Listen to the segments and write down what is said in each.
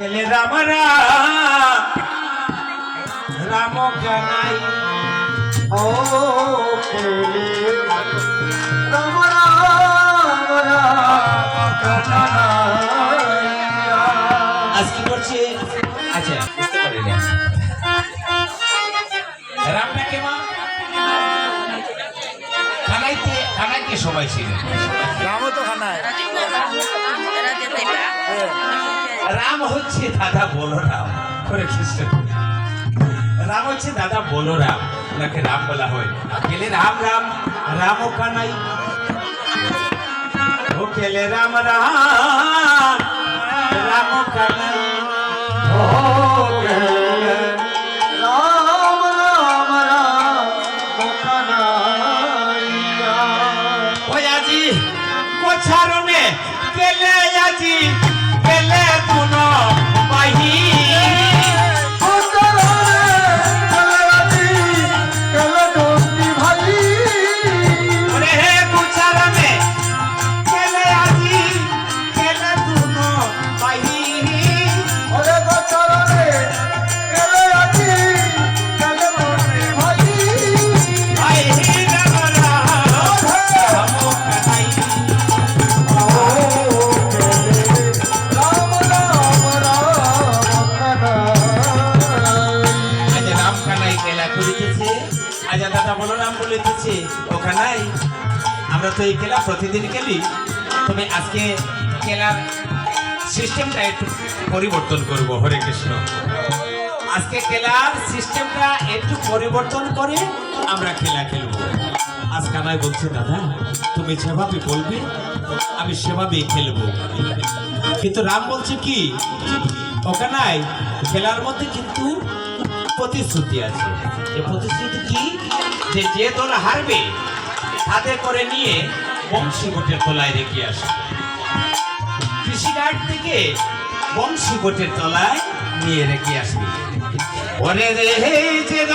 এলে রাম রাম রাম কানাই ও রাম। আজ কি করছে? আচ্ছা বুঝতে পারিনি। রামটা কে মা? কানাইতে কানাইতে সবাই ছিলেন। রামও তো খানায় রাম হচ্ছে দাদা বলরাম। করে খ্রিস্ট রাম হচ্ছে দাদা বলরাম। ওনাকে রাম বলা হয়। গেলে রাম রাম রাম ও কানাই। ও কেলে রাম রাম রাম ও কানাই। দাদা বলো রাম বলিতেছে আমরা তো এই খেলা প্রতিদিন খেলি। তবে আজকে খেলার সিস্টেমটা একটু পরিবর্তন করব, হরে কৃষ্ণ। আজকে খেলার সিস্টেমটা একটু পরিবর্তন করে আমরা খেলা খেলব। আজ কানাই বলছে, দাদা, তুমি যেভাবে বলবে, আমি সেভাবেই খেলব। কিন্তু রাম বলছে কি ওখানাই খেলার মধ্যে কিন্তু প্রতিশ্রুতি আছে। যে প্রতিশ্রুতি কি? যে যে দল হারবে হাতে করে নিয়ে বংশীগোটের তলায় রেখে আসবে। কৃষিঘাট থেকে বংশীগোটের তলায় নিয়ে রেখে আসবে। হে যে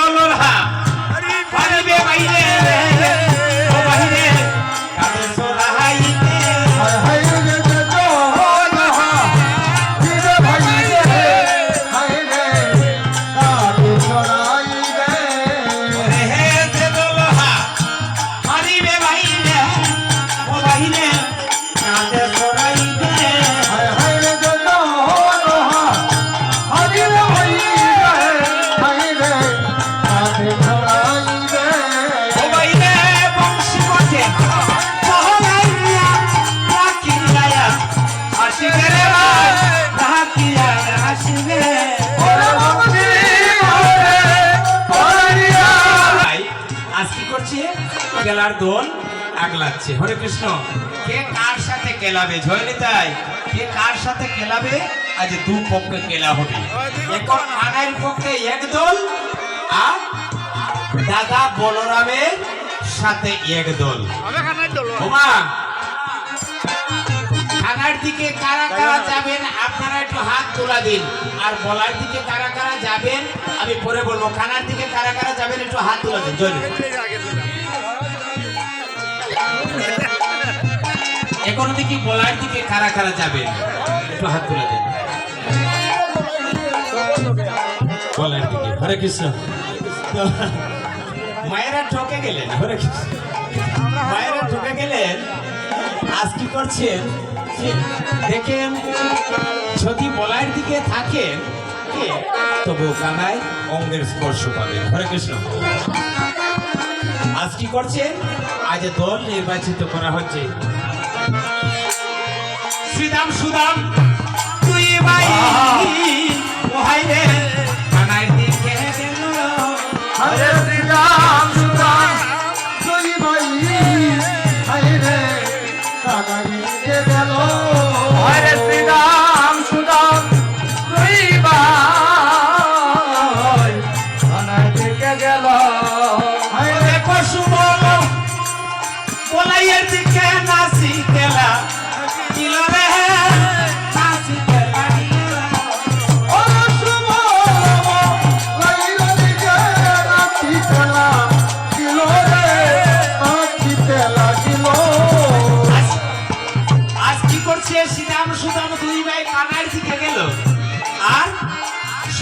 আজ কি করছে খেলার দল আগলাচ্ছে হরে কৃষ্ণ। কে কার সাথে খেলাবে জয়নিতাই কে কার সাথে খেলাবে আজ দু পক্ষে খেলা হবে। এখন আনাইর পক্ষে এক দল আর দাদা বলরামের সাথে এক দল। ওমা খানার দিকে কারা কারা যাবেন? আপনারা একটু হাত তোলা দিন। আর বলার দিকে কারা কারা যাবেন, আমি পরে বলব। খানার দিকে কারা কারা যাবেন, একটু হাত তোলা দিন। এখন দিকে বলার দিকে কারা কারা যাবেন। একটু হাত তোলা দিন। বলার দিকে। হরে কৃষ্ণ। মায়েরা ঠকে গেলেন। হরে কৃষ্ণ। মায়েরা ঠকে গেলেন। আজ কি করছেন? দেখেন, যদি বলার দিকে থাকেন, তবু কানায় অঙ্গের স্পর্শ পাবে হরে কৃষ্ণ। আজ কি করছেন? আজ দল নির্বাচিত করা হচ্ছে। শ্রীদাম সুদাম, তুই ভাই।